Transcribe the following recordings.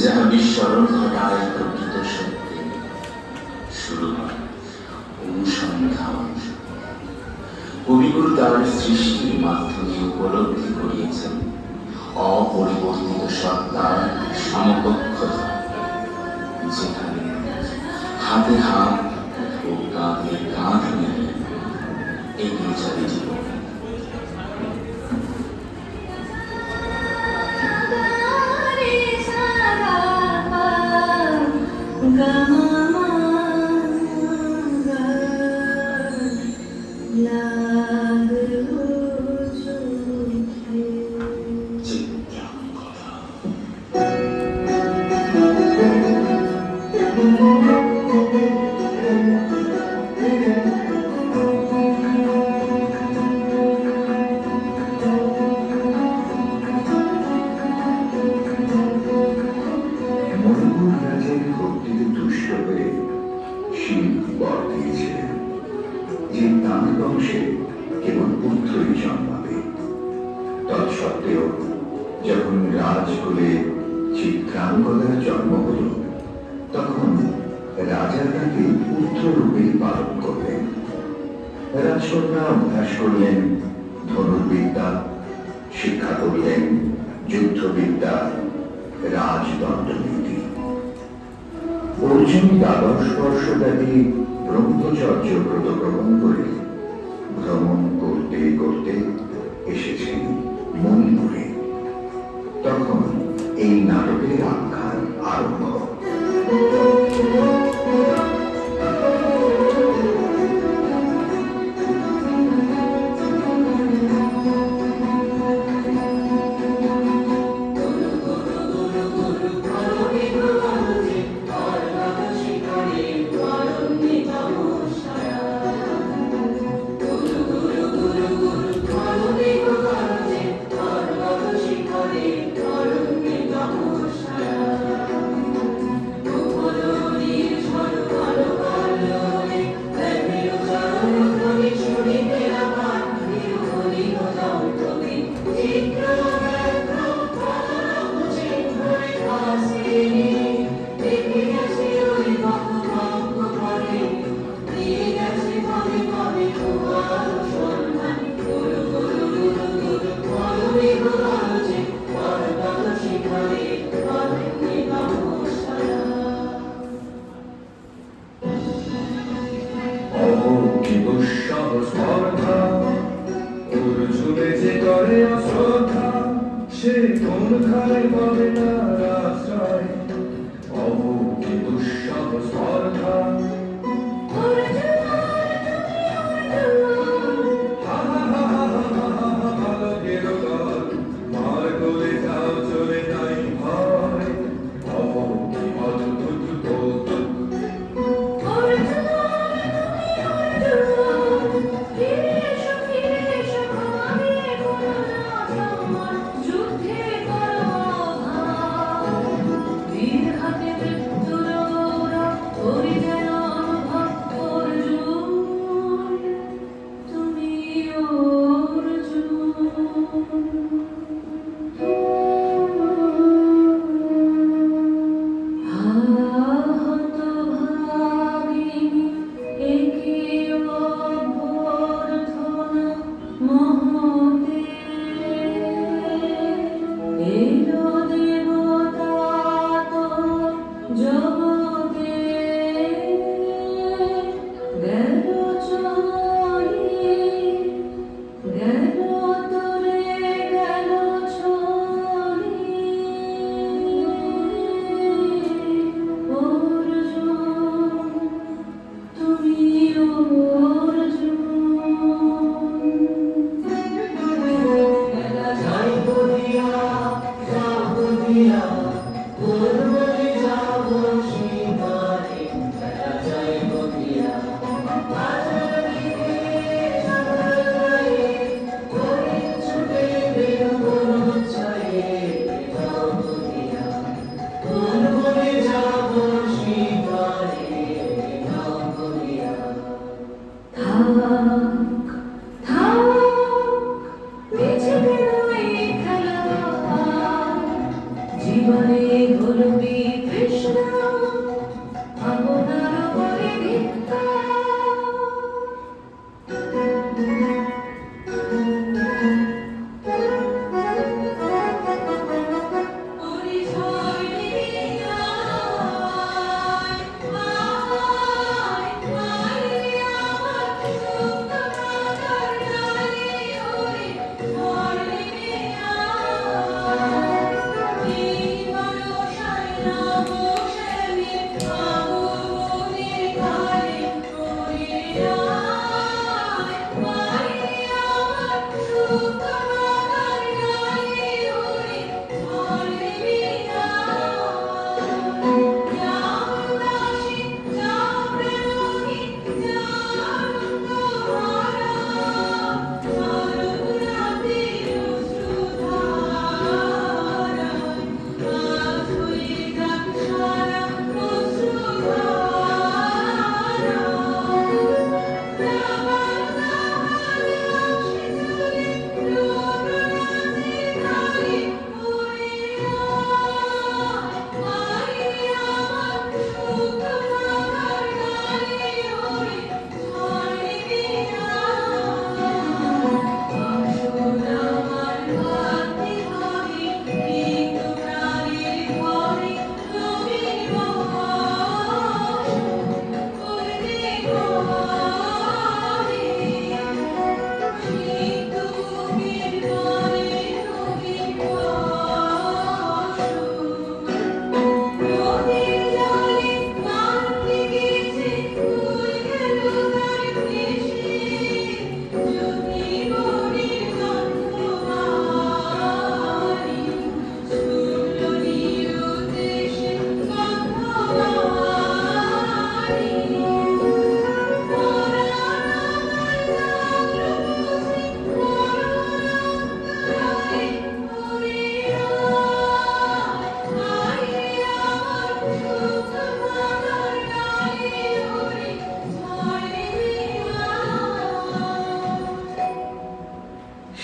যাহা বিস্মরণ ঘটায় প্রকৃত সত্যে শুরু অনুসন্ধান। কবিগুরু তার সৃষ্টির মাধ্যমে উপলব্ধি করিয়েছেন। অপরিবর্তিত সত্তার সমকক্ষতা যেখানে হাতে হাত ও কাঁধে কাঁধ মিলে, এগিয়ে চলে বংশে কেবল পুত্রই জন্মাবে তৎসত্ত্বেও যখন রাজকুলে চিত্রাঙ্গদার জন্ম হল তখন রাজা তাকে পুত্র রূপেই পালন করলেন। রাজকন্যা অভ্যাস করলেন, ধনুর্বিদ্যা শিক্ষা করলেন, যুদ্ধবিদ্যা, রাজদণ্ডনীতি। অর্জুন দ্বাদশ ব্রহ্মচর্য ব্রত গ্রহণ করে ভ্রমণ করতে করতে এসেছেন মণিপুরে। তখন এই নাটকের আখ্যান আরম্ভ। দুঃসহ স্পর্ধা অর্জুনে যে করে অশ্রদ্ধা সে কোন খায় পাবে না আশ্রয় অহো কি দুঃসহ স্পর্ধা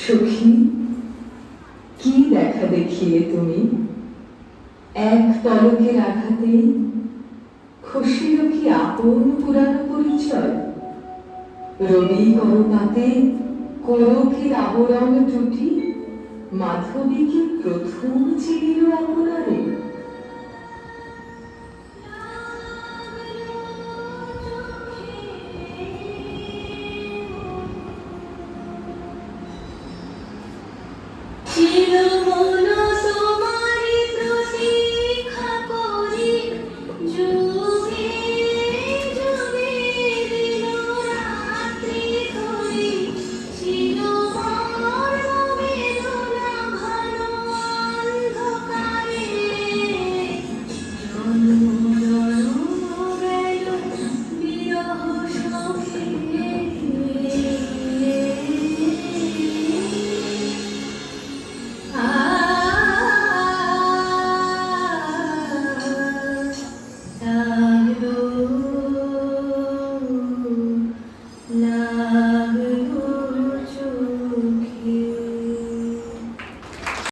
সখী, কি দেখা দেখিয়ে তুমি? এক তলকে আঘাতে খুশির কি আপন পুরানো পরিচয়। রবি করপাতে কোরকের আবরণ টুটি মাধবী কি প্রথম